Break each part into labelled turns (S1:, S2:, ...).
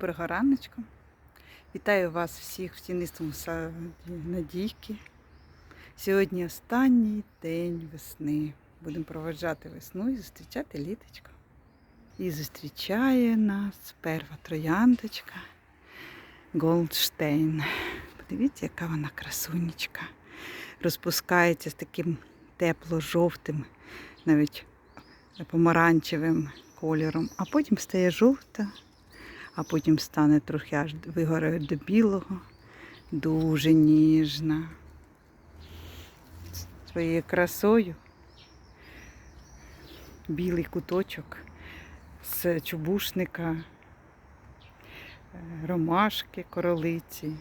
S1: Доброго раночку. Вітаю вас всіх в тінистому саді Надійки. Сьогодні останній день весни. Будемо проведжати весну і зустрічати літочко. І зустрічає нас перша трояндочка Голдштейн. Подивіться, яка вона красунечка. Розпускається з таким тепло-жовтим, навіть помаранчевим кольором, а потім стає жовта а потім стане трохи аж вигорає до білого, дуже ніжна. Своєю красою білий куточок з чубушника, е, ромашки, королиці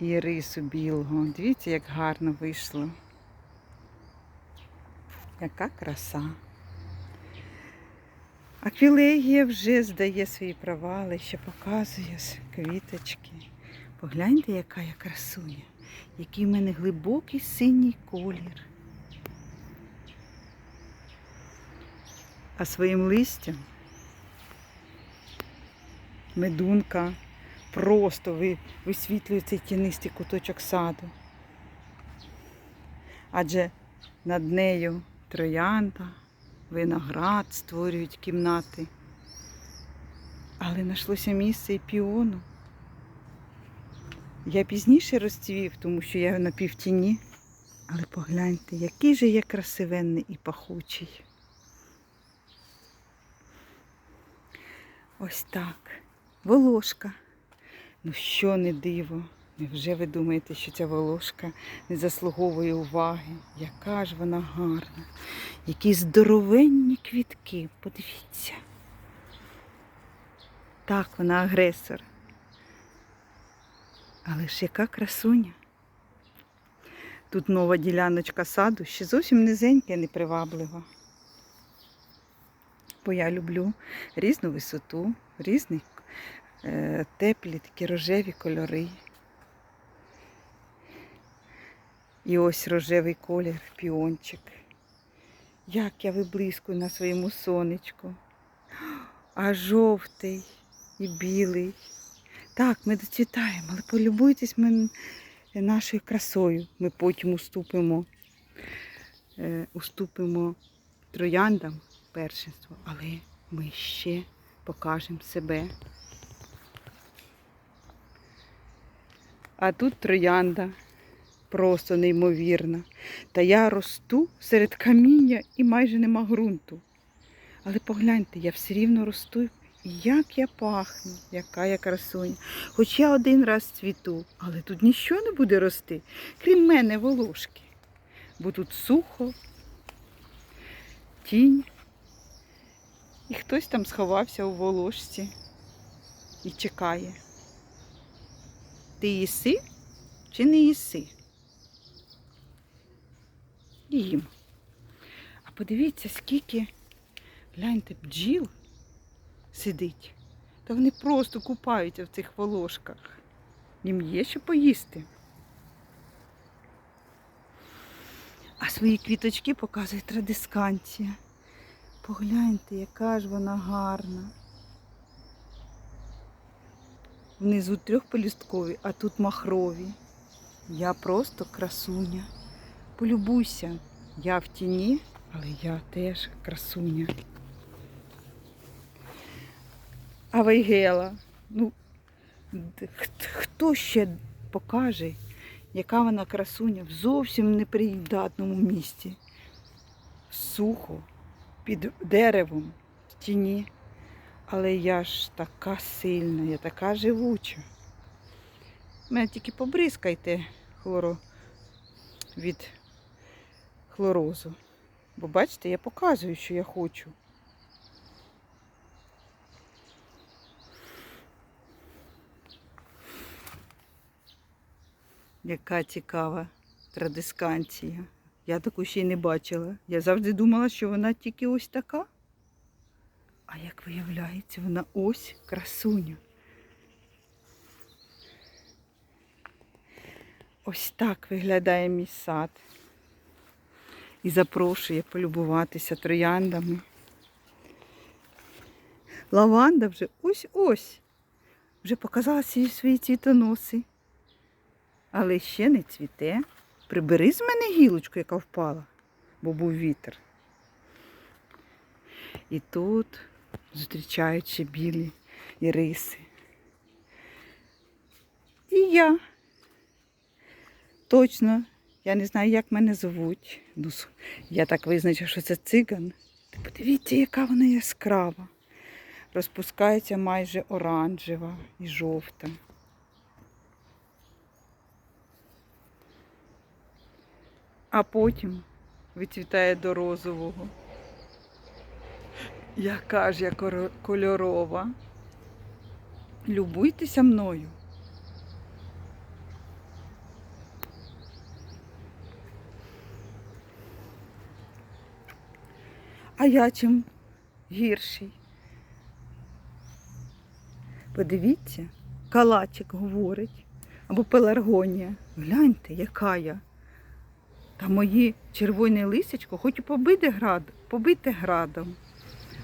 S1: і рису білого. Дивіться, як гарно вийшло. Яка краса. Аквілегія вже здає свої провали, ще показує квіточки. Погляньте, яка я красуня, який в мене глибокий синій колір. А своїм листям медунка просто ви- висвітлює цей тінистий куточок саду. Адже над нею троянда виноград створюють кімнати. Але знайшлося місце і піону. Я пізніше розцвів, тому що я на півтіні. Але погляньте, який же я красивенний і пахучий. Ось так. Волошка. Ну що не диво. Невже ви думаєте, що ця волошка не заслуговує уваги? Яка ж вона гарна. Які здоровенні квітки, подивіться. Так, вона агресор. Але ж яка красуня. Тут нова діляночка саду, ще зовсім низенька неприваблива. Бо я люблю різну висоту, різні е, теплі такі рожеві кольори. І ось рожевий колір, піончик. Як я виблискую на своєму сонечку. А жовтий і білий. Так, ми доцвітаємо, але полюбуйтесь ми нашою красою. Ми потім уступимо, е, уступимо трояндам першинство, але ми ще покажемо себе. А тут троянда просто неймовірна. Та я росту серед каміння і майже нема ґрунту. Але погляньте, я все рівно росту. Як я пахну, яка я красуня. Хоч я один раз цвіту, але тут нічого не буде рости, крім мене волошки. Бо тут сухо, тінь. І хтось там сховався у волошці і чекає. Ти їси чи не їси? Їм. А подивіться, скільки, гляньте, бджіл сидить. Та вони просто купаються в цих волошках. Їм є що поїсти. А свої квіточки показує традисканція. Погляньте, яка ж вона гарна. Внизу трьохпелюсткові, а тут махрові. Я просто красуня. Полюбуйся, я в тіні, але я теж красуня. А Вейгела, ну, хто ще покаже, яка вона красуня в зовсім неприєднатному місті. Сухо, під деревом, в тіні. Але я ж така сильна, я така живуча. Мене тільки побризкайте хлоро від хлорозу. Бо бачите, я показую, що я хочу. Яка цікава традисканція. Я таку ще й не бачила. Я завжди думала, що вона тільки ось така. А як виявляється, вона ось красуня. Ось так виглядає мій сад. І запрошує полюбуватися трояндами. Лаванда вже ось-ось. Вже показала свої цвітоноси. Але ще не цвіте. Прибери з мене гілочку, яка впала, бо був вітер. І тут зустрічають ще білі іриси. І я. Точно, я не знаю, як мене звуть. Ну, я так визначив, що це циган. Подивіться, яка вона яскрава. Розпускається майже оранжева і жовта. А потім вицвітає до розового. Яка ж я кольорова. Любуйтеся мною. А я чим гірший? Подивіться, калачик говорить. Або пеларгонія. Гляньте, яка я. Та мої червоне лисечко хоч і побите, град, побите градом.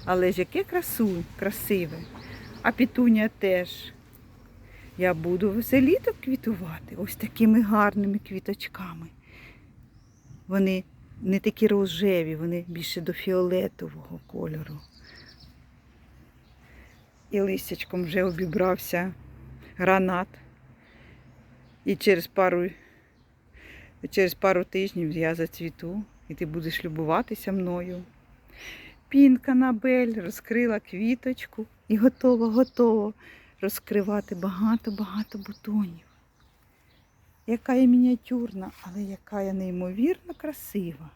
S1: Але ж яке красу, красиве. А пітуня теж. Я буду все літо квітувати ось такими гарними квіточками. Вони не такі рожеві, вони більше до фіолетового кольору. І листячком вже обібрався гранат. І через пару, через пару тижнів я зацвіту, і ти будеш любуватися мною. Пінка Набель розкрила квіточку і готова, готова розкривати багато-багато бутонів. Яка я мініатюрна, але яка я неймовірно красива.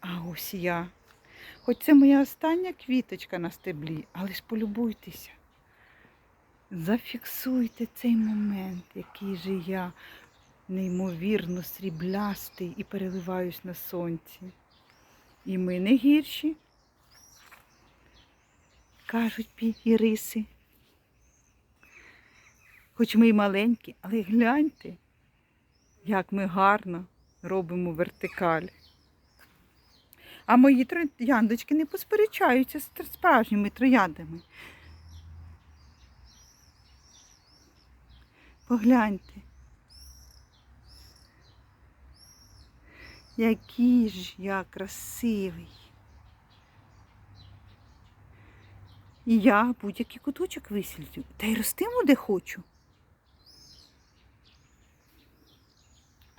S1: А ось я. Хоч це моя остання квіточка на стеблі, але ж полюбуйтеся. Зафіксуйте цей момент, який же я неймовірно сріблястий і переливаюсь на сонці. І ми не гірші, кажуть пі іриси. Хоч ми й маленькі, але гляньте, як ми гарно робимо вертикаль. А мої трояндочки не посперечаються з справжніми трояндами. Погляньте. Який ж я красивий. І я будь-який куточок висвітлю, та й ростиму, де хочу.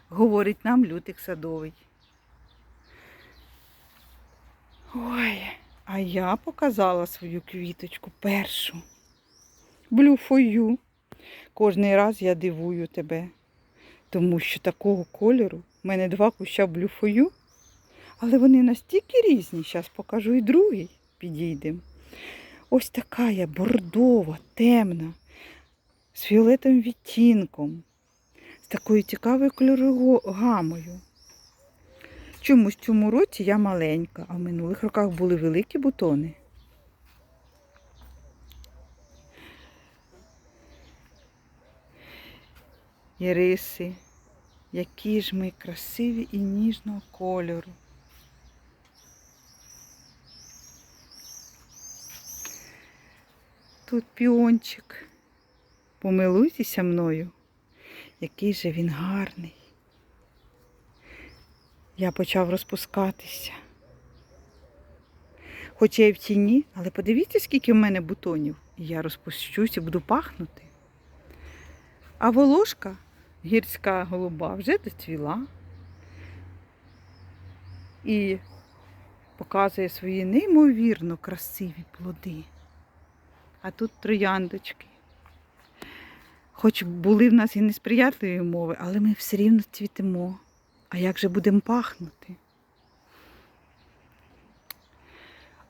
S1: Говорить нам лютик садовий. Ой, а я показала свою квіточку першу. Блюфою. Кожний раз я дивую тебе, тому що такого кольору в мене два куща блюфою, але вони настільки різні. Зараз покажу і другий підійдемо. Ось така я бордова, темна, з фіолетовим відтінком, такою цікавою кольоровою гамою. Чомусь в цьому році я маленька, а в минулих роках були великі бутони. Іриси, які ж ми красиві і ніжного кольору. Тут піончик. Помилуйтеся мною, який же він гарний. Я почав розпускатися. Хоч я і в тіні, але подивіться, скільки в мене бутонів. І я розпущусь і буду пахнути. А волошка, гірська голуба, вже доцвіла і показує свої неймовірно красиві плоди. А тут трояндочки. Хоч були в нас і несприятливі умови, але ми все рівно цвітемо. А як же будемо пахнути?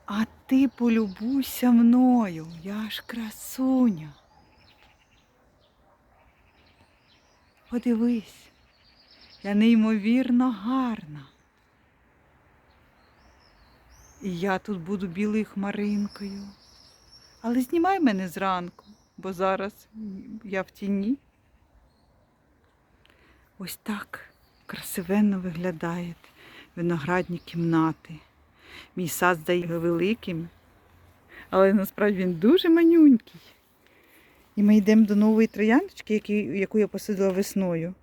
S1: А ти полюбуйся мною, я ж красуня. Подивись, я неймовірно гарна. І я тут буду білою хмаринкою. Але знімай мене зранку, бо зараз я в тіні. Ось так красивенно виглядають виноградні кімнати. Мій сад здає великим Але насправді він дуже манюнький. І ми йдемо до нової трояндочки, яку я посадила весною.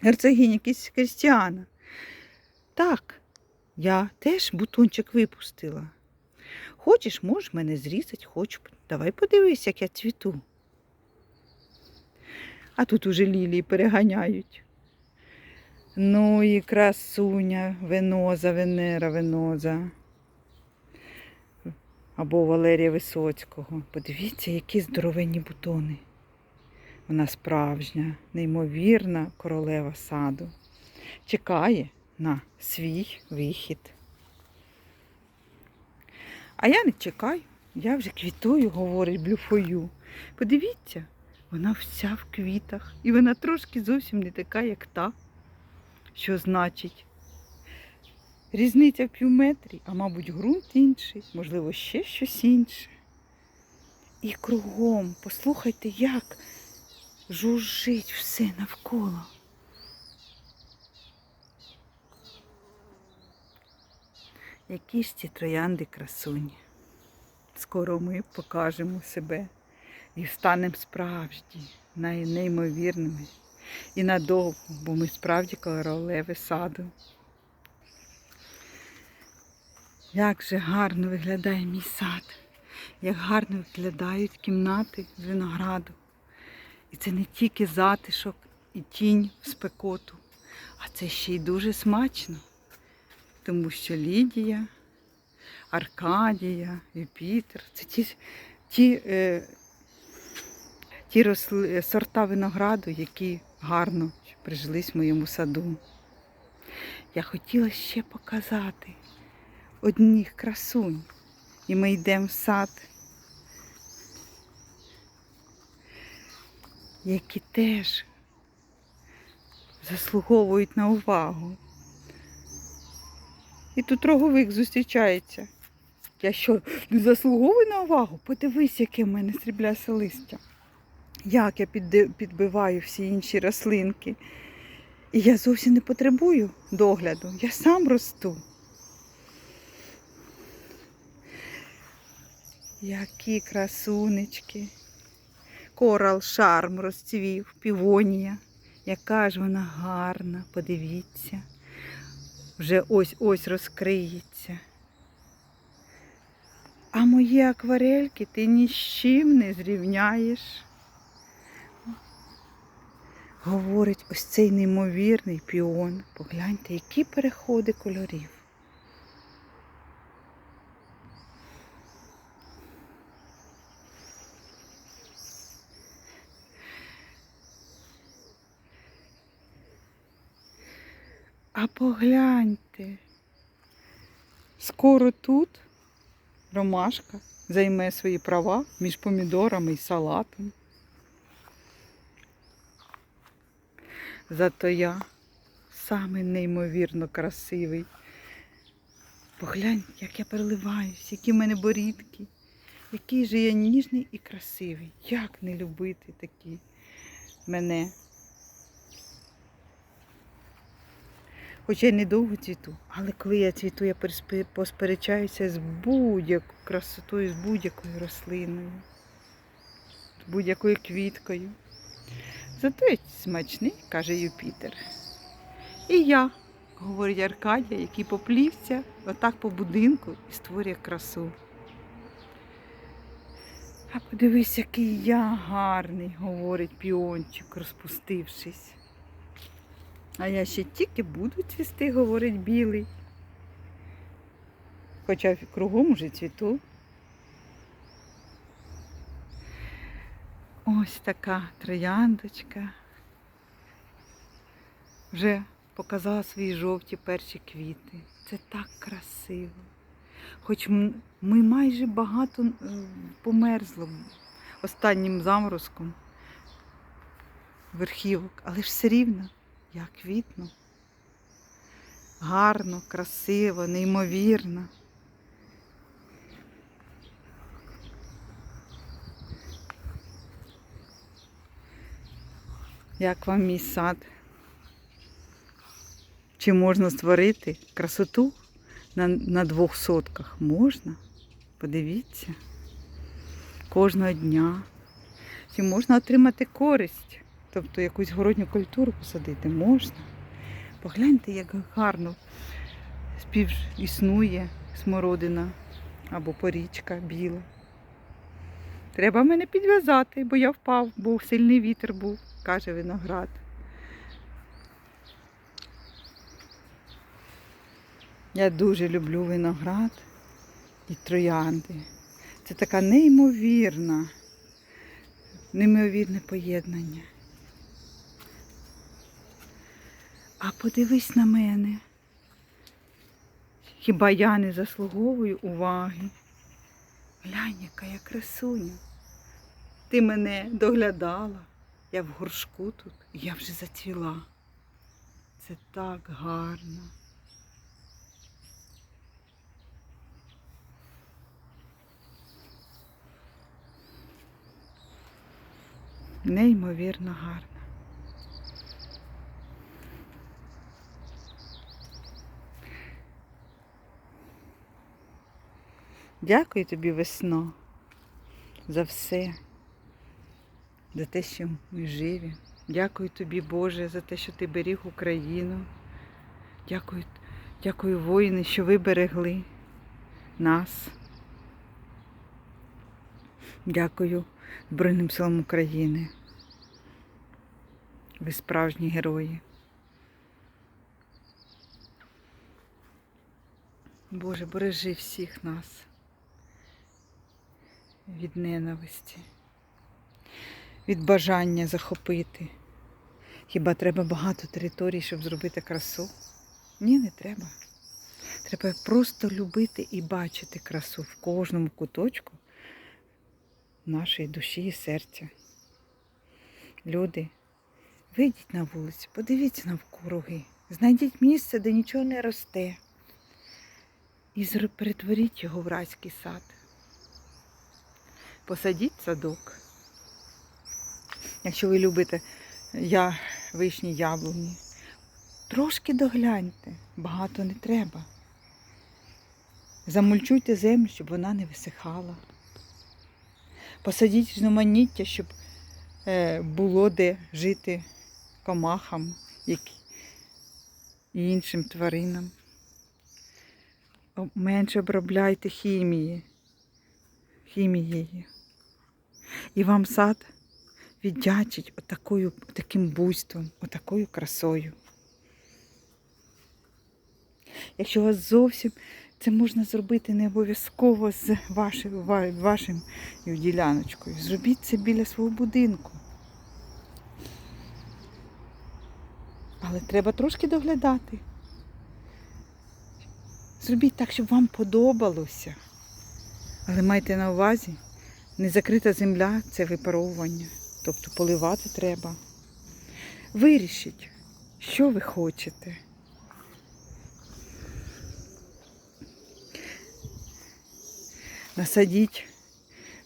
S1: Герцогиня Крістіана. Так, я теж бутончик випустила. Хочеш, можеш мене зрізати, хочу. Давай подивись, як я цвіту. А тут уже лілії переганяють. Ну і красуня, веноза, Венера, веноза. Або Валерія Висоцького. Подивіться, які здоровенні бутони. Вона справжня, неймовірна королева саду. Чекає на свій вихід. А я не чекаю, я вже квітую, говорить блюфою. Подивіться, вона вся в квітах, і вона трошки зовсім не така, як та. Що значить? Різниця в півметрі, а мабуть, ґрунт інший, можливо, ще щось інше. І кругом, послухайте, як жужжить все навколо. Які ж ці троянди красуні. Скоро ми покажемо себе і станемо справжні, неймовірними і надовго, бо ми справді королеви саду. Як же гарно виглядає мій сад, як гарно виглядають кімнати з винограду. І це не тільки затишок і тінь в спекоту, а це ще й дуже смачно, тому що Лідія, Аркадія, Юпітер це ті, ті, е, ті росли, сорта винограду, які гарно прижились в моєму саду. Я хотіла ще показати одних красунь. І ми йдемо в сад, які теж заслуговують на увагу. І тут роговик зустрічається. Я що, не заслуговую на увагу? Подивись, яке в мене сріблясе листя. Як я підбиваю всі інші рослинки. І я зовсім не потребую догляду. Я сам росту. Які красунечки. Корал шарм розцвів, півонія. Яка ж вона гарна, подивіться. Вже ось-ось розкриється. А мої акварельки ти ні з чим не зрівняєш. Говорить ось цей неймовірний піон. Погляньте, які переходи кольорів. А погляньте, скоро тут ромашка займе свої права між помідорами і салатом. Зато я самий неймовірно красивий. Поглянь, як я переливаюсь, які в мене борідки, який же я ніжний і красивий. Як не любити такі мене. Хоча я недовго цвіту, але коли я цвіту, я посперечаюся з будь-якою красотою, з будь-якою рослиною, з будь-якою квіткою. Зато я смачний, каже Юпітер. І я, говорить Аркадія, який поплівся отак по будинку і створює красу. А подивись, який я гарний, говорить піончик, розпустившись. А я ще тільки буду цвісти, говорить білий. Хоча кругом уже цвіту. Ось така трояндочка. Вже показала свої жовті перші квіти. Це так красиво. Хоч ми майже багато померзло останнім заморозком верхівок, але ж все рівно я квітну. Гарно, красиво, неймовірно. Як вам мій сад? Чи можна створити красоту на, на двох сотках? Можна. Подивіться. Кожного дня. Чи можна отримати користь? Тобто якусь городню культуру посадити можна. Погляньте, як гарно спів існує смородина або порічка біла. Треба мене підв'язати, бо я впав, бо сильний вітер був, каже виноград. Я дуже люблю виноград і троянди. Це така неймовірна, неймовірне поєднання. А подивись на мене. Хіба я не заслуговую уваги? Глянь, яка я красуня. Ти мене доглядала. Я в горшку тут, я вже зацвіла. Це так гарно. Неймовірно гарно. Дякую тобі, весно, за все, за те, що ми живі. Дякую тобі, Боже, за те, що ти беріг Україну. Дякую, дякую воїни, що ви берегли нас. Дякую Збройним силам України. Ви справжні герої. Боже, бережи всіх нас від ненависті, від бажання захопити. Хіба треба багато територій, щоб зробити красу? Ні, не треба. Треба просто любити і бачити красу в кожному куточку нашої душі і серця. Люди, вийдіть на вулицю, подивіться навкруги, знайдіть місце, де нічого не росте. І перетворіть його в райський сад. Посадіть садок. Якщо ви любите я, вишні, яблуні, трошки догляньте, багато не треба. Замульчуйте землю, щоб вона не висихала. Посадіть різноманіття, щоб е, було де жити комахам і іншим тваринам. Менше обробляйте хімії, хімією. І вам сад віддячить отакою, таким буйством, отакою красою. Якщо у вас зовсім це можна зробити не обов'язково з вашою, ва- діляночкою. Зробіть це біля свого будинку. Але треба трошки доглядати. Зробіть так, щоб вам подобалося. Але майте на увазі, незакрита земля це випаровування. Тобто поливати треба. Вирішіть, що ви хочете. Насадіть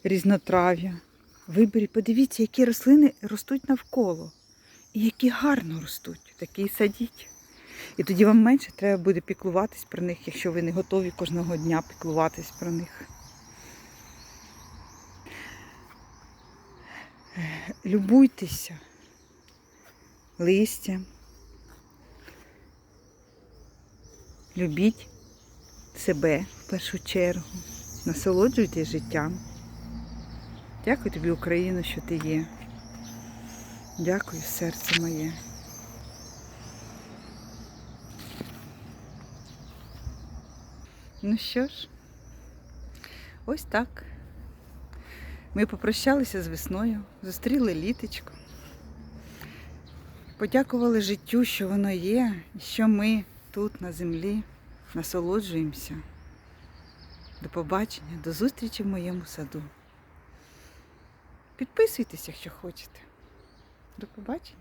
S1: різнотрав'я. Виберіть, подивіться, які рослини ростуть навколо. І які гарно ростуть, такі садіть. І тоді вам менше треба буде піклуватись про них, якщо ви не готові кожного дня піклуватись про них. Любуйтеся листям. Любіть себе в першу чергу. Насолоджуйтесь життям. Дякую тобі, Україно, що ти є. Дякую, серце моє. Ну що ж, ось так. Ми попрощалися з весною, зустріли літочку. Подякували життю, що воно є, і що ми тут на землі насолоджуємося. До побачення, до зустрічі в моєму саду. Підписуйтесь, якщо хочете. До побачення.